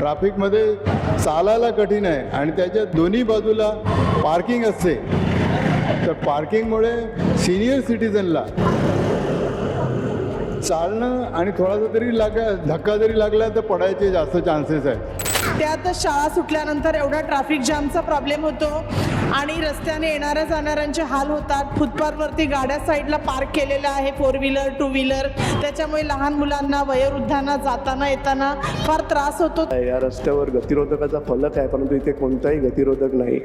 ट्रॅफिकमध्ये चालायला कठीण आहे आणि त्याच्या दोन्ही बाजूला पार्किंग असते. तर पार्किंगमुळे सिनियर सिटीजनला चालणं आणि थोडासा तरी लाग धक्का जरी लागला तर पडायचे जास्त चान्सेस आहेत. त्यात शाळा सुटल्यानंतर एवढा ट्रॅफिक जामचा प्रॉब्लेम होतो आणि रस्त्याने येणाऱ्या जाणाऱ्यांचे हाल होतात. फुटपाथवरती गाड्या साईडला पार्क केलेल्या आहे. फोर व्हीलर टू व्हीलर त्याच्यामुळे लहान मुलांना वयोवृद्धांना जाताना येताना फार त्रास होतो. या रस्त्यावर गतिरोधकाचा फलक आहे परंतु इथे कोणताही गतिरोधक नाही.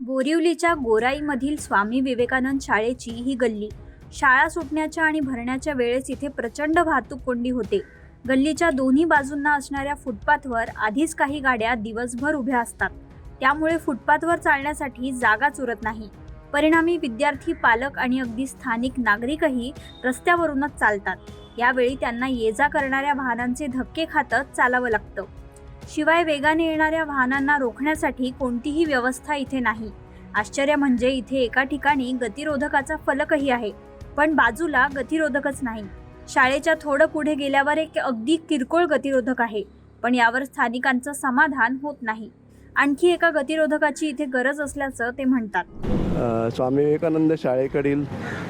बोरिवलीच्या गोराईमधील स्वामी विवेकानंद शाळेची ही गल्ली. शाळा सुटण्याच्या आणि भरण्याच्या वेळेस इथे प्रचंड वाहतूक कोंडी होते. गल्लीच्या दोन्ही बाजूंना असणाऱ्या फुटपाथवर आधीच काही गाड्या दिवसभर उभ्या असतात. त्यामुळे फुटपाथवर चालण्यासाठी जागा चुरत नाही. परिणामी विद्यार्थी पालक आणि अगदी स्थानिक नागरिकही रस्त्यावरूनच चालतात. यावेळी त्यांना ये जा करणाऱ्या वाहनांचे धक्के खातच चालावं लागतं. शिवाय वेगाने येणाऱ्या वाहनांना रोखण्यासाठी कोणतीही व्यवस्था इथे नाही. आश्चर्य म्हणजे इथे एका ठिकाणी गतिरोधकाचा फलकही आहे. पण बाजूला गतिरोधकच नाही. शाळेच्या थोडं पुढे गेल्यावर एक अगदी किरकोळ गतिरोधक आहे पण यावर स्थानिकांचं समाधान होत नाही. आणखी एका गतिरोधकाची इथे गरज असल्याचं ते म्हणतात. स्वामी विवेकानंद शाळेकडील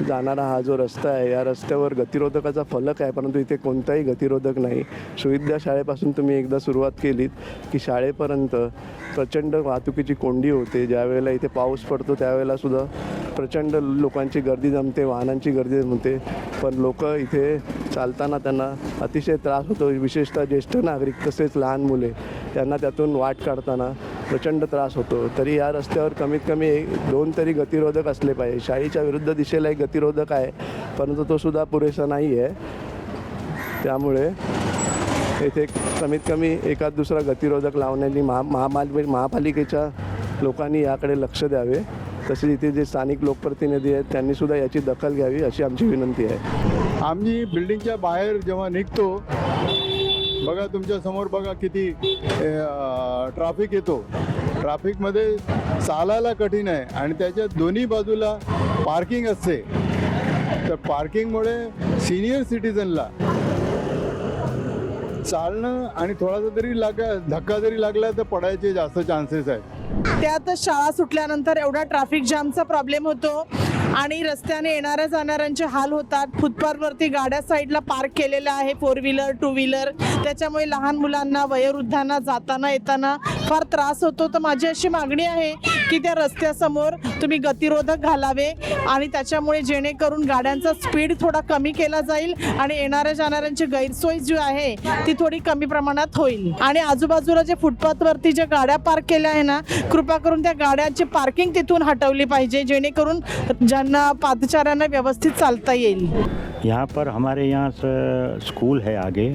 जाणारा हा जो रस्ता आहे या रस्त्यावर गतिरोधकाचा फलक आहे परंतु इथे कोणताही गतिरोधक नाही. सुविद्या शाळेपासून तुम्ही एकदा सुरुवात केलीत की शाळेपर्यंत प्रचंड वाहतुकीची कोंडी होते. ज्यावेळेला इथे पाऊस पडतो त्यावेळेला सुद्धा प्रचंड लोकांची गर्दी जमते वाहनांची गर्दी जमते. पण लोक इथे चालताना त्यांना अतिशय त्रास होतो. विशेषतः ज्येष्ठ नागरिक तसेच लहान मुले त्यांना त्यातून वाट काढताना प्रचंड त्रास होतो. तरी या रस्त्यावर कमीत कमी एक दोन तरी गतिरोधक असले पाहिजे. शाळेच्या विरुद्ध दिशेला एक गतिरोधक आहे परंतु तो सुद्धा पुरेसा नाही आहे त्यामुळे येथे कमीत कमी एखाद दुसरा गतिरोधक लावण्याची महा महामाल महापालिकेच्या लोकांनी याकडे लक्ष द्यावे. तसेच इथे जे स्थानिक लोकप्रतिनिधी आहेत त्यांनी सुद्धा याची दखल घ्यावी अशी आमची विनंती आहे. आम्ही बिल्डिंगच्या बाहेर जेव्हा निघतो बघा तुमच्यासमोर बघा किती ट्राफिक येतो. ट्राफिकमध्ये चालायला कठीण आहे आणि त्याच्या दोन्ही बाजूला पार्किंग असते. तर पार्किंगमुळे सिनियर सिटीजनला चालणं आणि थोडासा तरी लाग धक्का जरी लागला तर पडायचे जास्त चान्सेस आहेत. त्यातच शाळा सुटल्यानंतर एवढा ट्रॅफिक जामचा प्रॉब्लेम होतो आणि रस्त्याने येणाऱ्या जाणाऱ्यांचे हाल होतात. फुटपाथवरती गाड्या साईडला पार्क केलेल्या आहे फोर व्हीलर टू व्हीलर त्याच्यामुळे लहान मुलांना वयोवृद्धांना जाताना येताना फार त्रास होतो. तर माझी अशी मागणी आहे की त्या रस्त्यासमोर तुम्ही गतिरोधक घालावे आणि त्याच्यामुळे जेणेकरून गाड्यांचा स्पीड थोडा कमी केला जाईल आणि येणाऱ्या जाणाऱ्यांची गैरसोय जी आहे ती थोडी कमी प्रमाणात होईल. आणि आजूबाजूला जे फुटपाथवरती ज्या गाड्या पार्क केल्या आहे ना कृपा करून त्या गाड्यांची पार्किंग तिथून हटवली पाहिजे जेणेकरून ज्यांना पादचाऱ्यांना व्यवस्थित चालता येईल. यहाँ पर हमारे यहाँ स्कूल है आगे।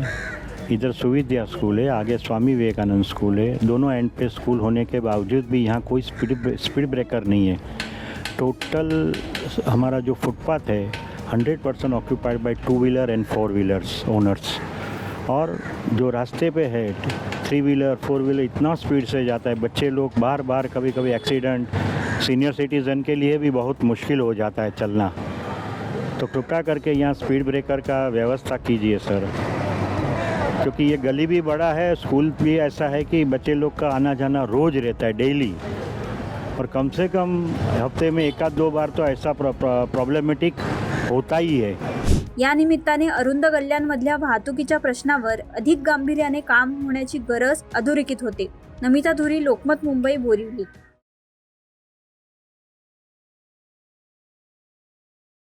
इधर सुविद्या स्कूल है, आगे स्वामी विवेकानंद स्कूल है। दोनों एंड पे स्कूल होने के बावजूद भी यहाँ कोई स्पीड स्पीड ब्रेकर नहीं है। टोटल हमारा जो फुटपाथ है hundred percent occupied by two wheeler and four wheelers owners और जो रास्ते पे है थ्री व्हीलर फोर व्हीलर इतना स्पीड से जाता है। बच्चे लोग बार बार कभी कभी एक्सीडेंट सीनियर सिटीज़न के लिए भी बहुत मुश्किल हो जाता है चलना। तो कृपया करके यहाँ स्पीड ब्रेकर का व्यवस्था कीजिए सर क्योंकि ये गली भी बड़ा है स्कूल भी ऐसा है कि बच्चे लोग का आना जाना रोज रहता है डेली। और कम से कम हफ्ते में एक आध दो बार तो ऐसा प्रॉब्लेमेटिक होता ही है। या निमित्ताने अरुंद गल्ल्यांमधल्या वाहतुकीच्या प्रश्नावर अधिक गांभीर्याने काम होण्याची गरज अधोरेखित होते. नमिता धुरी लोकमत मुंबई बोरिवली.